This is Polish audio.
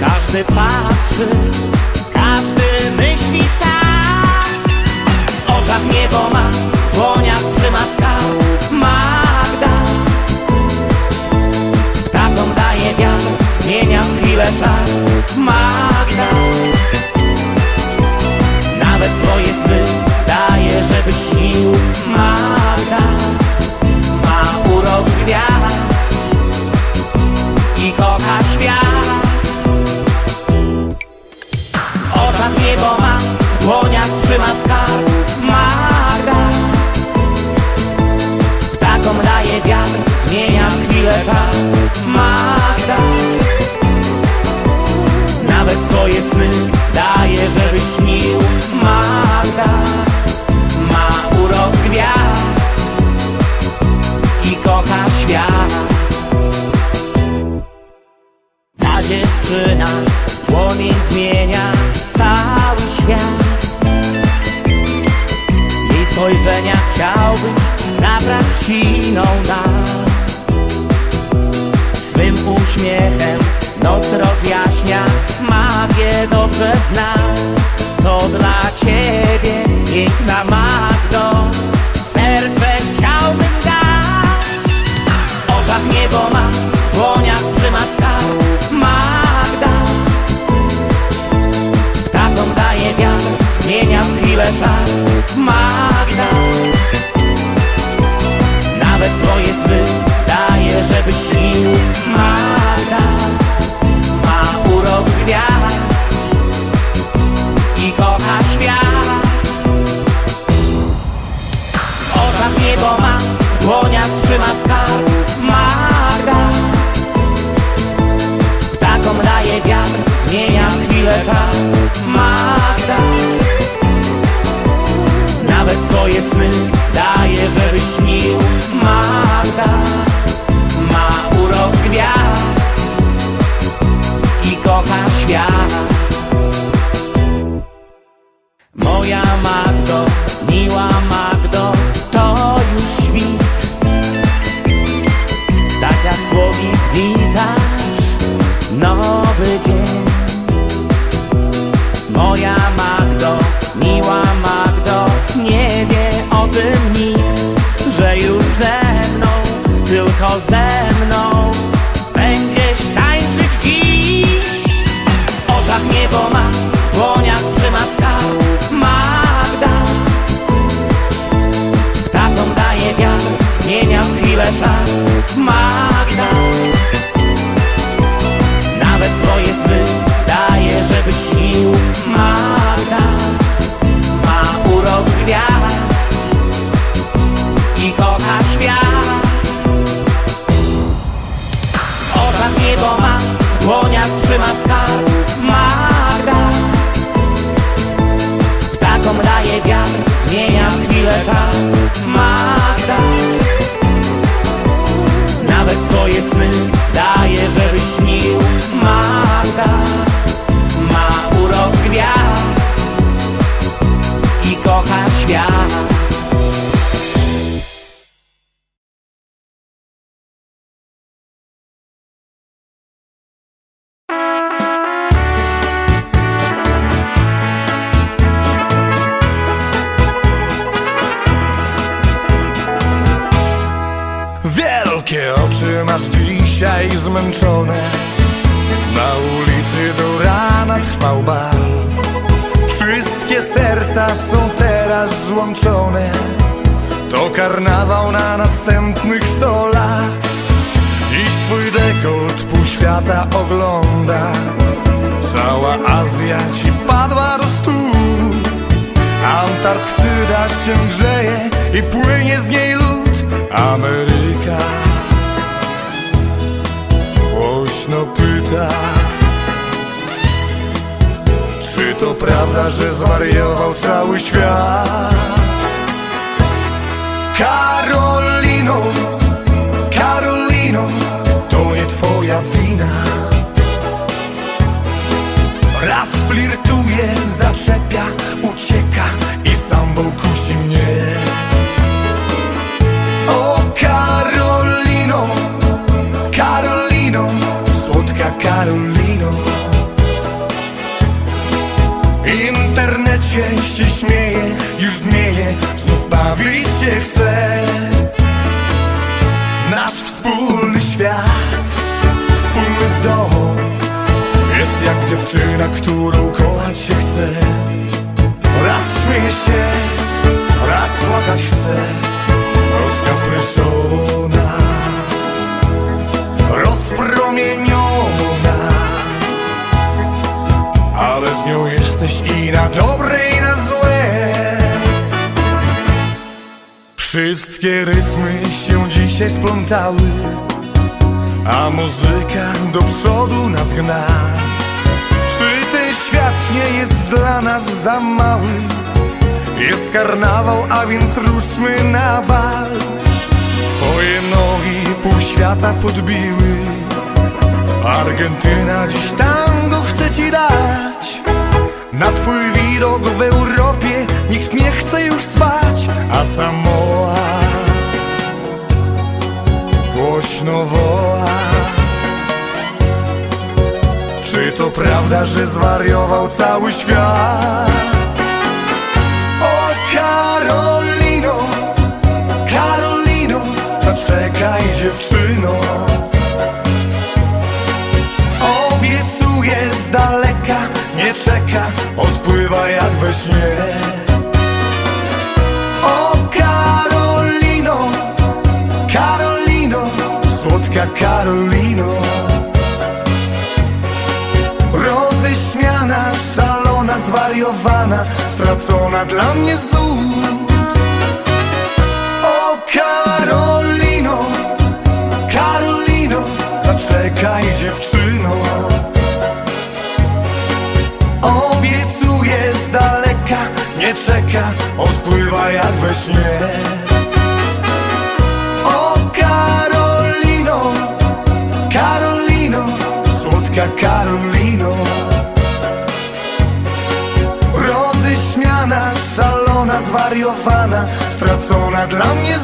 każdy patrzy Każdy myśli tak. W oczach niebo ma, w trzyma skarb Magda Taką daje wiatr, zmienia w chwilę czas dłoniach trzyma skarb Magda Taką daje wiatr, zmienia chwilę czas Magda Nawet swoje sny spojrzenia chciałbyś zabrać siną dal Swym uśmiechem noc rozjaśnia Magię dobrze zna To dla ciebie piękna Magdo Serce chciałbym dać. Oczach niebo ma, w dłoniach trzyma skarb Magda. Taką daje wiatr, zmienia w chwilę czas. Magda Oczach niebo ma, w dłoniach trzyma skarb Magda Taką daje wiatr, zmienia chwilę czas Magda Nawet swoje sny daje, cause I'm not niebo ma, trzyma skarb Magda Taką daje wiatr, zmienia chwilę czas Magda Nawet swoje sny daje, żeby Oczy masz dzisiaj zmęczone. Na ulicy do rana trwał bal. Wszystkie serca są teraz złączone. To karnawał na następnych sto lat. Dziś twój dekolt pół świata ogląda. Cała Azja ci padła do stóp Antarktyda się grzeje i płynie z niej lód. Ameryka głośno pyta Czy to prawda, że zwariował cały świat? Karolino, Karolino, to nie twoja wina Raz flirtuje, zaczepia już zmienię Znów bawić się chcę Nasz wspólny świat Wspólny dom Jest jak dziewczyna, którą kochać się chce. Raz śmieję się. Wszystkie rytmy się dzisiaj splątały A muzyka do przodu nas gna. Czy ten świat nie jest dla nas za mały? Jest karnawał, a więc ruszmy na bal. Twoje nogi pół świata podbiły. Argentyna dziś tango chce ci dać. Na twój widok w Europie nikt nie chce już spać A Samoa głośno woła. Czy to prawda, że zwariował cały świat? O Karolino, Karolino, zaczekaj dziewczyno. Obiecuję z daleka, nie czeka, odpływa jak we śnie słodka Karolino. Roześmiana, szalona, zwariowana, stracona dla mnie z ust. O Karolino, Karolino, zaczekaj dziewczyno. Obiecuję z daleka, nie czeka, odpływa jak we śnie słodka Karolino. Roześmiana, szalona, zwariowana, stracona dla mnie